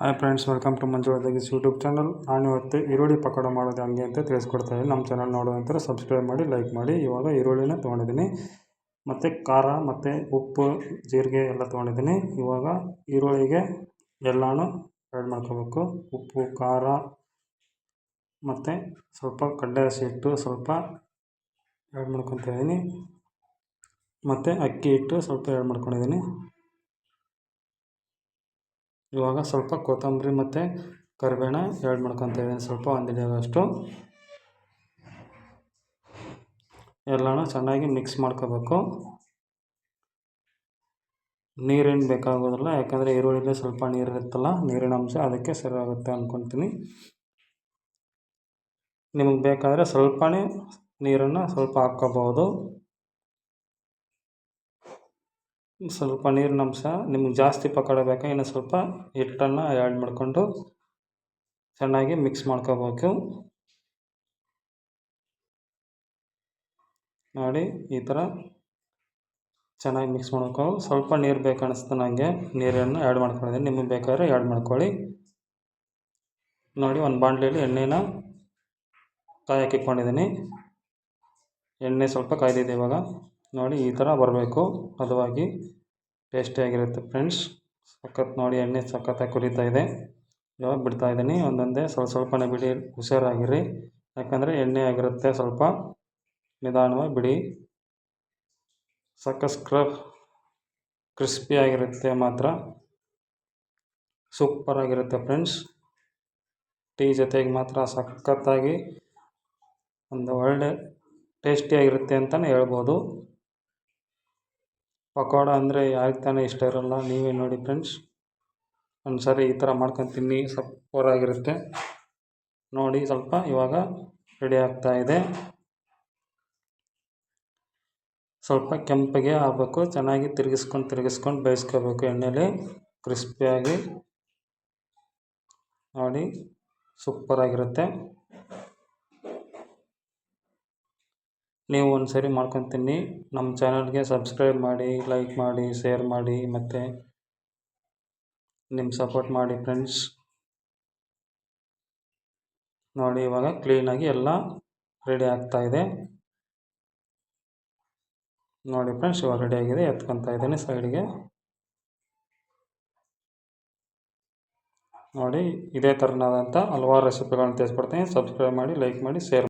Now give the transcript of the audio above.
Hi friends welcome to Manju ದಗೀಸ್ YouTube channel ನಾನು ಇವತ್ತು ಈರುಳ್ಳಿ ಪಕೋಡ ಮಾಡೋದು ಹಂಗೆ ಅಂತ ತಿಳಿಸ್ಕೊಡ್ತಾ ಇದ್ದೀನಿ. ನಮ್ಮ ಚಾನಲ್ ನೋಡುವಂಥರ ಸಬ್ಸ್ಕ್ರೈಬ್ ಮಾಡಿ ಲೈಕ್ ಮಾಡಿ. ಇವಾಗ ಈರುಳ್ಳಿನ ತೊಗೊಂಡಿದ್ದೀನಿ. ಮತ್ತು ಖಾರ ಮತ್ತು ಉಪ್ಪು, ಜೀರಿಗೆ ಎಲ್ಲ ತೊಗೊಂಡಿದ್ದೀನಿ. ಇವಾಗ ಈರುಳ್ಳಿಗೆ ಎಲ್ಲನೂ ಆ್ಯಡ್ ಮಾಡ್ಕೋಬೇಕು. ಉಪ್ಪು, ಖಾರ ಮತ್ತು ಸ್ವಲ್ಪ ಕಡಲೆ ಹಸಿ ಹಿಟ್ಟು ಸ್ವಲ್ಪ ಆ್ಯಡ್ ಮಾಡ್ಕೊತಾ ಇದ್ದೀನಿ. ಮತ್ತು ಅಕ್ಕಿ ಹಿಟ್ಟು ಸ್ವಲ್ಪ ಆ್ಯಡ್ ಮಾಡ್ಕೊಂಡಿದ್ದೀನಿ. ಇವಾಗ ಸ್ವಲ್ಪ ಕೊತ್ತಂಬರಿ ಮತ್ತು ಕರಿಬೇಣ ಆ್ಯಡ್ ಮಾಡ್ಕೊತ ಇದ್ದೀನಿ. ಸ್ವಲ್ಪ ಒಂದು ಎಲ್ಲನೂ ಚೆನ್ನಾಗಿ ಮಿಕ್ಸ್ ಮಾಡ್ಕೋಬೇಕು. ನೀರೇನು ಬೇಕಾಗೋದಿಲ್ಲ, ಯಾಕಂದರೆ ಈರುಳ್ಳಿಲಿ ಸ್ವಲ್ಪ ನೀರು ಇರುತ್ತಲ್ಲ, ನೀರಿನ ಅಂಶ ಅದಕ್ಕೆ ಸರಿ ಆಗುತ್ತೆ ಅಂದ್ಕೊತೀನಿ ನಿಮಗೆ ಬೇಕಾದರೆ ಸ್ವಲ್ಪನೇ ನೀರನ್ನು ಸ್ವಲ್ಪ ಹಾಕ್ಕೋಬೋದು ಸ್ವಲ್ಪ ನೀರಿನ ಅಂಶ, ನಿಮ್ಗೆ ಜಾಸ್ತಿ ಪಕೋಡ ಬೇಕಾ, ಇನ್ನು ಸ್ವಲ್ಪ ಹಿಟ್ಟನ್ನು ಆ್ಯಡ್ ಮಾಡಿಕೊಂಡು ಚೆನ್ನಾಗಿ ಮಿಕ್ಸ್ ಮಾಡ್ಕೋಬೇಕು. ನೋಡಿ ಈ ಥರ ಚೆನ್ನಾಗಿ ಮಿಕ್ಸ್ ಮಾಡ್ಕೊ, ಸ್ವಲ್ಪ ನೀರು ಬೇಕು ಅನಿಸ್ತು ನನಗೆ ನೀರನ್ನು ಆ್ಯಡ್ ಮಾಡ್ಕೊಂಡಿದ್ದೀನಿ ನಿಮಗೆ ಬೇಕಾದ್ರೆ ಆ್ಯಡ್ ಮಾಡ್ಕೊಳ್ಳಿ. ನೋಡಿ, ಒಂದು ಬಾಣಲೆಯಲ್ಲಿ ಎಣ್ಣೆನ ಕಾಯಕ್ಕೆ ಇಟ್ಕೊಂಡಿದ್ದೀನಿ ಎಣ್ಣೆ ಸ್ವಲ್ಪ ಕಾಯ್ದಿದೆ ಇವಾಗ. ನೋಡಿ ಈ ಥರ ಬರಬೇಕು. ಹದವಾಗಿ ಟೇಸ್ಟಿಯಾಗಿರುತ್ತೆ ಫ್ರೆಂಡ್ಸ್ ಸಖತ್ ನೋಡಿ ಎಣ್ಣೆ ಸಖತ್ತಾಗಿ ಕುರಿತಾ ಇದೆ. ಇವಾಗ ಬಿಡ್ತಾ ಇದ್ದೀನಿ. ಒಂದೊಂದೇ ಸ್ವಲ್ಪ ಸ್ವಲ್ಪನೇ ಬಿಡಿ, ಹುಷಾರಾಗಿರಿ. ಯಾಕಂದರೆ ಎಣ್ಣೆ ಆಗಿರುತ್ತೆ ಸ್ವಲ್ಪ. ನಿಧಾನವಾಗಿ ಬಿಡಿ. ಸಖತ್ ಸ್ಕ್ರಬ್ ಕ್ರಿಸ್ಪಿಯಾಗಿರುತ್ತೆ ಮಾತ್ರ. ಸೂಪರಾಗಿರುತ್ತೆ ಫ್ರೆಂಡ್ಸ್ ಟೀ ಜೊತೆಗೆ ಮಾತ್ರ ಸಖತ್ತಾಗಿ ಒಂದು ಒಳ್ಳೆ ಟೇಸ್ಟಿಯಾಗಿರುತ್ತೆ ಅಂತಲೇ ಹೇಳ್ಬೋದು. ಪಕೋಡ ಅಂದರೆ ಯಾರಿಗೆ ತಾನೇ ಇಷ್ಟ ಇರೋಲ್ಲ, ನೀವೇ ನೋಡಿ ಫ್ರೆಂಡ್ಸ್ ಒಂದು ಸಾರಿ ಈ ಥರ ಮಾಡ್ಕೊಂಡು ತಿನ್ನಿ ಸೂಪರಾಗಿರುತ್ತೆ ನೋಡಿ ಸ್ವಲ್ಪ ಇವಾಗ ರೆಡಿ ಆಗ್ತಾ ಇದೆ. ಸ್ವಲ್ಪ ಕೆಂಪಗೆ ಆಗಬೇಕು, ಚೆನ್ನಾಗಿ ತಿರುಗಿಸ್ಕೊಂಡು ತಿರುಗಿಸ್ಕೊಂಡು ಬೇಯಿಸ್ಕೋಬೇಕು ಎಣ್ಣೆಯಲ್ಲಿ ಕ್ರಿಸ್ಪಿಯಾಗಿ ನೋಡಿ ಸೂಪರಾಗಿರುತ್ತೆ ನೀವು ಒಂದು ಸರಿ ಮಾಡ್ಕೊಂಡು ತಿನ್ನಿ ನಮ್ಮ ಚಾನಲ್ಗೆ ಸಬ್ಸ್ಕ್ರೈಬ್ ಮಾಡಿ, ಲೈಕ್ ಮಾಡಿ, ಶೇರ್ ಮಾಡಿ ಮತ್ತು ನಿಮ್ಮ ಸಪೋರ್ಟ್ ಮಾಡಿ ಫ್ರೆಂಡ್ಸ್. ನೋಡಿ, ಇವಾಗ ಕ್ಲೀನಾಗಿ ಎಲ್ಲ ರೆಡಿ ಆಗ್ತಾ ಇದೆ. ನೋಡಿ ಫ್ರೆಂಡ್ಸ್, ಇವಾಗ ರೆಡಿ ಆಗಿದೆ. ಎತ್ಕೊತಾ ಇದ್ದೀನಿ ಸೈಡ್ಗೆ ನೋಡಿ, ಇದೇ ಥರನಾದಂಥ ಹಲವಾರು ರೆಸಿಪಿಗಳನ್ನು ತಿಳಿಸ್ಕೊಡ್ತೀನಿ ಸಬ್ಸ್ಕ್ರೈಬ್ ಮಾಡಿ, ಲೈಕ್ ಮಾಡಿ, ಶೇರ್